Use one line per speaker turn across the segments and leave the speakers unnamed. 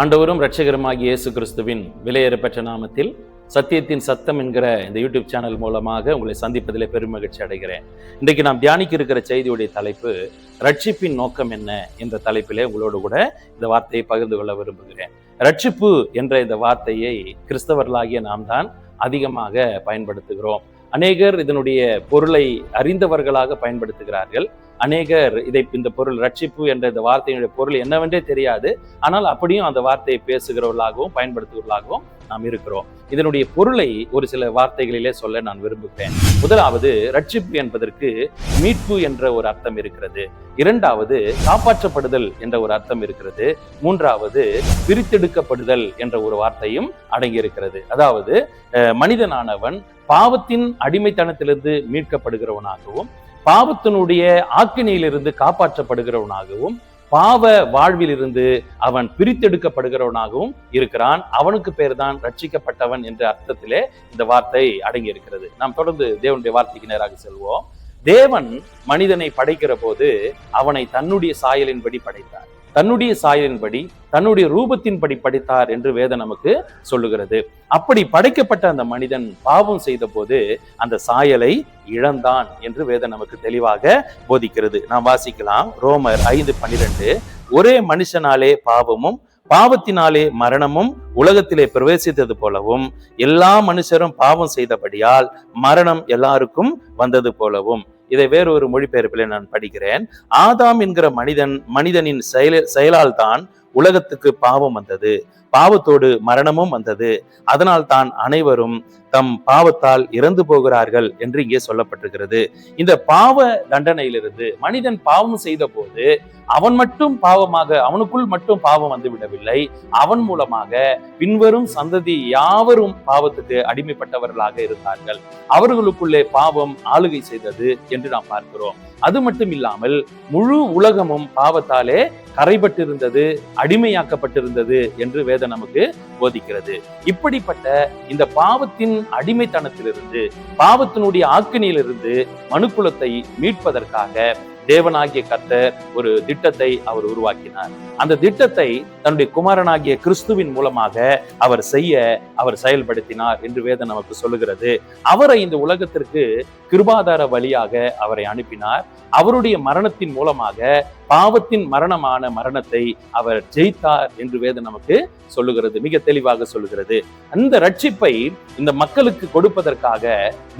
ஆண்டவரும் இரட்சகருமாகிய இயேசு கிறிஸ்துவின் விலையேறப்பெற்ற நாமத்தில் சத்தியத்தின் சத்தம் என்கிற இந்த யூடியூப் சேனல் மூலமாக உங்களை சந்திப்பதிலே பெருமகிழ்ச்சி அடைகிறேன். இன்றைக்கு நாம் தியானிக்க இருக்கிற செய்தியுடைய தலைப்பு ரட்சிப்பின் நோக்கம் என்ன என்ற தலைப்பிலே உங்களோடு கூட இந்த வார்த்தையை பகிர்ந்து கொள்ள விரும்புகிறேன். ரட்சிப்பு என்ற இந்த வார்த்தையை கிறிஸ்தவர்களாகிய நாம் தான் அதிகமாக பயன்படுத்துகிறோம். அநேகர் இதனுடைய பொருளை அறிந்தவர்களாக பயன்படுத்துகிறார்கள். அநேகர் இதை இந்த பொருள் ரட்சிப்பு என்ற இந்த வார்த்தையினுடைய பொருள் என்னவென்றே தெரியாது. ஆனால் அப்படியும் அந்த வார்த்தையை பேசுகிறவர்களாகவும் பயன்படுத்துகிறவர்களாகவும் நாம் இருக்கிறோம். இதனுடைய பொருளை ஒரு சில வார்த்தைகளிலே சொல்ல நான் விரும்புகிறேன். முதலாவது ரட்சிப்பு என்பதற்கு மீட்பு என்ற ஒரு அர்த்தம் இருக்கிறது. இரண்டாவது காப்பாற்றப்படுதல் என்ற ஒரு அர்த்தம் இருக்கிறது. மூன்றாவது பிரித்தெடுக்கப்படுதல் என்ற ஒரு வார்த்தையும் அடங்கியிருக்கிறது. அதாவது மனிதனானவன் பாவத்தின் அடிமைத்தனத்திலிருந்து மீட்கப்படுகிறவனாகவும் பாவத்தினுடைய ஆக்கினையிலிருந்து காப்பாற்றப்படுகிறவனாகவும் பாவ வாழ்விலிருந்து அவன் பிரித்தெடுக்கப்படுகிறவனாகவும் இருக்கிறான். அவனுக்கு பேர் தான் ரட்சிக்கப்பட்டவன் என்ற அர்த்தத்திலே இந்த வார்த்தை அடங்கி இருக்கிறது நாம் தொடர்ந்து தேவனுடைய வார்த்தைக்கு நேராக செல்வோம். தேவன் மனிதனை படைக்கிற போது அவனை தன்னுடைய சாயலின்படி படைத்தார். தன்னுடைய சாயலின்படி தன்னுடைய ரூபத்தின்படி படைத்தார் என்று வேதம் நமக்கு சொல்லுகிறது. அப்படி படைக்கப்பட்ட அந்த மனிதன் பாவம் செய்த போது அந்த சாயலை இழந்தான் என்று வேதம் நமக்கு தெளிவாக போதிக்கிறது. நாம் வாசிக்கலாம். ரோமர் ஐந்து பன்னிரண்டு. ஒரே மனுஷனாலே பாவமும் பாவத்தினாலே மரணமும் உலகத்திலே பிரவேசித்தது போலவும் எல்லா மனுஷரும் பாவம் செய்தபடியால் மரணம் எல்லாருக்கும் வந்தது போலவும். இதை வேறொரு மொழிபெயர்ப்பிலே நான் படிக்கிறேன். ஆதாம் என்கிற மனிதன் மனிதனின் செயல செயலால் தான் உலகத்துக்கு பாவம் வந்தது. பாவத்தோடு மரணமும் வந்தது. அதனால் தான் அனைவரும் தம் பாவத்தால் இறந்து போகிறார்கள் என்று இங்கே சொல்லப்பட்டிருக்கிறது. இந்த பாவ தண்டனையிலிருந்து மனிதன் பாவம் செய்த போது அவன் மட்டும் பாவமாக அவனுக்குள் மட்டும் பாவம் வந்து விடவில்லை. அவன் மூலமாக பின்வரும் சந்ததி யாவரும் பாவத்துக்கு அடிமைப்பட்டவர்களாக இருந்தார்கள். அவர்களுக்குள்ளே பாவம் ஆளுகை செய்தது என்று நாம் பார்க்கிறோம். அது மட்டும் இல்லாமல் முழு உலகமும் பாவத்தாலே கரைபட்டிருந்தது அடிமையாக்கப்பட்டிருந்தது என்று வேதம் நமக்கு போதிக்கிறது. இப்படிப்பட்ட இந்த பாவத்தின் அடிமைத்தனத்திலிருந்து பாவத்தினுடைய ஆக்கினியிலிருந்து மனுக்குலத்தை மீட்பதற்காக தேவனாகிய கத்தர் ஒரு திட்டத்தை அவர் உருவாக்கினார். அந்த திட்டத்தை தன்னுடைய குமாரனாகிய கிறிஸ்துவின் மூலமாக அவர் செய்ய அவர் செயல்படுத்தினார் என்று வேதம் நமக்கு சொல்லுகிறது. அவரை இந்த உலகத்திற்கு கிருபாதார வழியாக அவரை அனுப்பினார். அவருடைய மரணத்தின் மூலமாக பாவத்தின் மரணமான மரணத்தை அவர் ஜெயித்தார் என்று வேதம் நமக்கு சொல்லுகிறது மிக தெளிவாக சொல்லுகிறது. அந்த ரட்சிப்பை இந்த மக்களுக்கு கொடுப்பதற்காக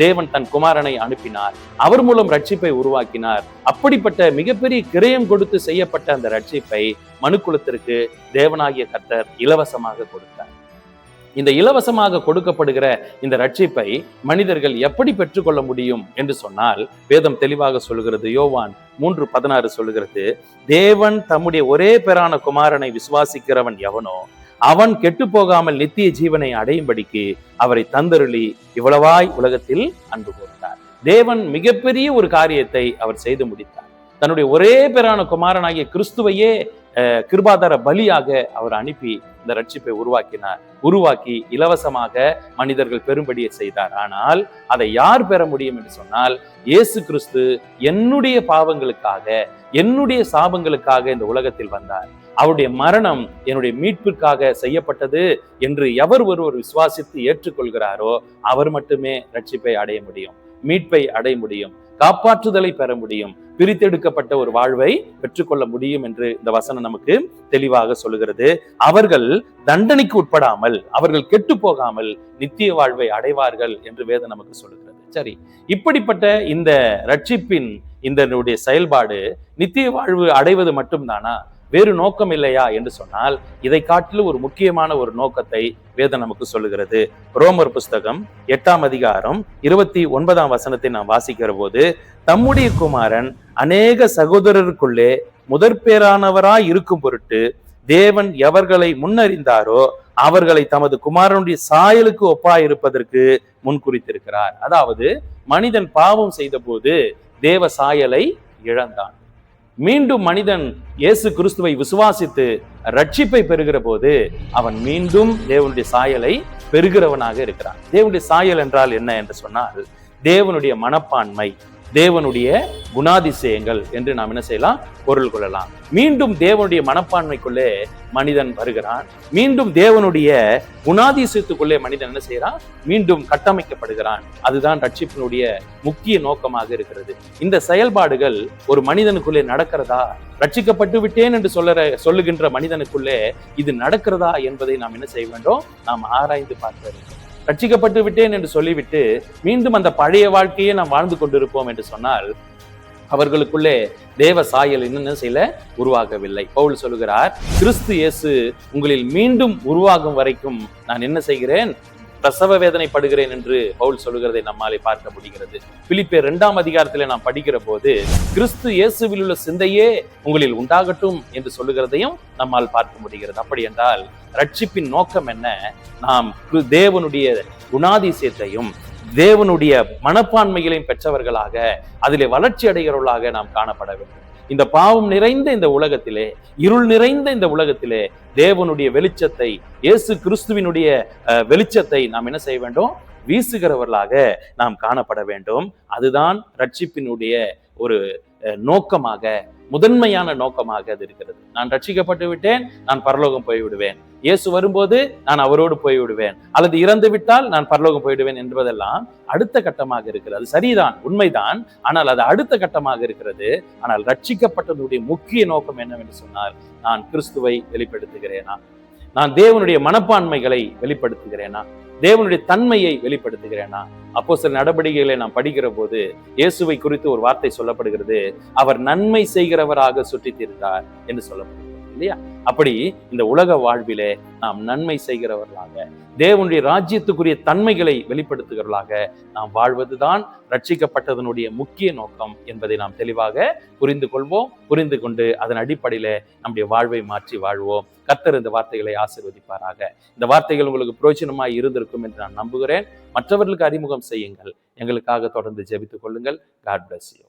தேவன் தன் குமாரனை அனுப்பினார். அவர் மூலம் ரட்சிப்பை உருவாக்கினார். அப்படி அப்படிப்பட்ட மிகப்பெரிய கிரயம் கொடுத்து செய்யப்பட்ட அந்த ரட்சிப்பை மனுக்குலத்திற்கு தேவனாகிய கர்த்தர் இலவசமாக கொடுத்தார். இந்த இலவசமாக கொடுக்கப்படுகிற இந்த ரட்சிப்பை மனிதர்கள் எப்படி பெற்றுக்கொள்ள முடியும் என்று சொன்னால் வேதம் தெளிவாக சொல்கிறது யோவான் மூன்று பதினாறு சொல்கிறது தேவன் தம்முடைய ஒரே பேரான குமாரனை விசுவாசிக்கிறவன் எவனோ அவன் கெட்டு போகாமல் நித்திய ஜீவனை அடையும்படிக்கு அவரை தந்தருளி இவ்வளவாய் உலகத்தில் அன்பு கூர்ந்தார் தேவன் மிகப்பெரிய ஒரு காரியத்தை அவர் செய்து முடித்தார். தன்னுடைய ஒரே பேரான குமாரனாகிய கிறிஸ்துவையே கிருபாதார பலியாக அவர் அனுப்பி இந்த ரட்சிப்பை உருவாக்கினார். உருவாக்கி இலவசமாக மனிதர்கள் பெரும்படியை செய்தார். ஆனால் அதை யார் பெற முடியும் என்று சொன்னால் இயேசு கிறிஸ்து என்னுடைய பாவங்களுக்காக என்னுடைய சாபங்களுக்காக இந்த உலகத்தில் வந்தார். அவருடைய மரணம் என்னுடைய மீட்பிற்காக செய்யப்பட்டது என்று எவர் ஒருவர் விசுவாசித்து ஏற்றுக்கொள்கிறாரோ அவர் மட்டுமே ரட்சிப்பை அடைய முடியும் மீட்பை அடைய முடியும். காப்பாற்றுதலை பெற முடியும். பிரித்தெடுக்கப்பட்ட ஒரு வாழ்வை பெற்றுக்கொள்ள முடியும் என்று இந்த வசனம் நமக்கு தெளிவாக சொல்லுகிறது. அவர்கள் தண்டனைக்கு உட்படாமல் அவர்கள் கெட்டு போகாமல் நித்திய வாழ்வை அடைவார்கள் என்று வேதம் நமக்கு சொல்லுகிறது. சரி இப்படிப்பட்ட இந்த ரட்சிப்பின் இந்த செயல்பாடு நித்திய வாழ்வு அடைவது மட்டும்தானா? வேறு நோக்கம் இல்லையா என்று சொன்னால் இதை காட்டிலும் ஒரு முக்கியமான ஒரு நோக்கத்தை வேதம் நமக்கு சொல்லுகிறது. ரோமர் புஸ்தகம் எட்டாம் அதிகாரம் இருபத்தி ஒன்பதாம் வசனத்தை நாம் வாசிக்கிற போது தம்முடைய குமாரன் அநேக சகோதரருக்குள்ளே முதற்பேரானவராய் இருக்கும் பொருட்டு தேவன் எவர்களை முன்னறிந்தாரோ அவர்களை தமது குமாரனுடைய சாயலுக்கு ஒப்பாயிருப்பதற்கு முன்குறித்திருக்கிறார் அதாவது மனிதன் பாவம் செய்த போது தேவ சாயலை இழந்தான். மீண்டும் மனிதன் இயேசு கிறிஸ்துவை விசுவாசித்து ரட்சிப்பை பெறுகிற போது அவன் மீண்டும் தேவனுடைய சாயலை பெறுகிறவனாக இருக்கிறான். தேவனுடைய சாயல் என்றால் என்ன என்று சொன்னால் தேவனுடைய மனப்பான்மை தேவனுடைய குணாதிசயங்கள் என்று நாம் என்ன செய்யலாம்? பொருள் கொள்ளலாம். மீண்டும் தேவனுடைய மனப்பான்மைக்குள்ளே மனிதன் வருகிறான். மீண்டும் தேவனுடைய குணாதிசயத்துக்குள்ளே மனிதன் என்ன செய்யறான் மீண்டும் கட்டமைக்கப்படுகிறான். அதுதான் ரட்சிப்பினுடைய முக்கிய நோக்கமாக இருக்கிறது. இந்த செயல்பாடுகள் ஒரு மனிதனுக்குள்ளே நடக்கிறதா? ரட்சிக்கப்பட்டு விட்டேன் என்று சொல்லுற சொல்லுகின்ற மனிதனுக்குள்ளே இது நடக்கிறதா என்பதை நாம் என்ன செய்ய வேண்டும்? நாம் ஆராய்ந்து பார்க்க வேண்டும். ரட்சிக்கப்பட்டு விட்டேன் என்று சொல்லிவிட்டு மீண்டும் அந்த பழைய வாழ்க்கையை நாம் வாழ்ந்து கொண்டிருப்போம் என்று சொன்னால் அவர்களுக்குள்ளே தேவ சாயல் இன்னும் செய்யல உருவாகவில்லை. பவுல் சொல்லுகிறார் கிறிஸ்து இயேசு உங்களில் மீண்டும் உருவாகும் வரைக்கும் நான் என்ன செய்கிறேன்? பிரசவ வேதனைப்படுகிறேன் என்று பவுல் சொல்லுகிறதை நம்மாலே பார்க்க முடிகிறது. பிலிப்பே இரண்டாம் அதிகாரத்திலே நாம் படிக்கிற போது கிறிஸ்து இயேசுவில் உள்ள சிந்தையே உங்களில் உண்டாகட்டும் என்று சொல்லுகிறதையும் நம்மால் பார்க்க முடிகிறது. அப்படி என்றால் ரட்சிப்பின் நோக்கம் என்ன? நாம் தேவனுடைய குணாதிசயத்தையும் தேவனுடைய மனப்பான்மைகளையும் பெற்றவர்களாக அதிலே வளர்ச்சி அடைகிறவர்களாக நாம் காணப்பட வேண்டும். இந்த பாவம் நிறைந்த இந்த உலகத்திலே இருள் நிறைந்த இந்த உலகத்திலே தேவனுடைய வெளிச்சத்தை இயேசு கிறிஸ்துவினுடைய வெளிச்சத்தை நாம் என்ன செய்ய வேண்டும்? வீசுகிறவர்களாக நாம் காணப்பட வேண்டும். அதுதான் ரட்சிப்பினுடைய ஒரு நோக்கமாக முதன்மையான நோக்கமாக அது இருக்கிறது. நான் ரட்சிக்கப்பட்டு விட்டேன் நான் பரலோகம் போய் விடுவேன் இயேசு வரும்போது நான் அவரோடு போய் விடுவேன் அல்லது இறந்து விட்டால் நான் பரலோகம் போயிடுவேன் என்பதெல்லாம் அடுத்த கட்டமாக இருக்கிறது. சரிதான் உண்மைதான். ஆனால் அது அடுத்த கட்டமாக இருக்கிறது. ஆனால் ரட்சிக்கப்பட்டதுடைய முக்கிய நோக்கம் என்னவென்று சொன்னால் நான் கிறிஸ்துவை வெளிப்படுத்துகிறேனா? நான் தேவனுடைய மனப்பான்மைகளை வெளிப்படுத்துகிறேனா? தேவனுடைய தன்மையை வெளிப்படுத்துகிறேனா? அப்போ சில நடவடிக்கைகளை நாம் படிக்கிற போது இயேசுவை குறித்து ஒரு வார்த்தை சொல்லப்படுகிறது. அவர் நன்மை செய்கிறவராக சுற்றி தீர்த்தார் என்று சொல்லப்படுகிறது. இல்லையா? அப்படி இந்த உலக வாழ்விலே நாம் நன்மை செய்கிறவர்களாக தேவனுடைய ராஜ்யத்துக்குரிய தன்மைகளை வெளிப்படுத்துகிறவர்களாக நாம் வாழ்வதுதான் ரட்சிக்கப்பட்டதனுடைய முக்கிய நோக்கம் என்பதை நாம் தெளிவாக புரிந்து கொள்வோம். புரிந்து கொண்டு அதன் அடிப்படையில நம்முடைய வாழ்வை மாற்றி வாழ்வோம். கத்தர் இந்த வார்த்தைகளை ஆசிர்வதிப்பாராக. இந்த வார்த்தைகள் உங்களுக்கு பிரயோஜனமாய் இருந்திருக்கும் என்று நான் நம்புகிறேன். மற்றவர்களுக்கு அறிமுகம் செய்யுங்கள். எங்களுக்காக தொடர்ந்து ஜெபித்துக் கொள்ளுங்கள். God bless you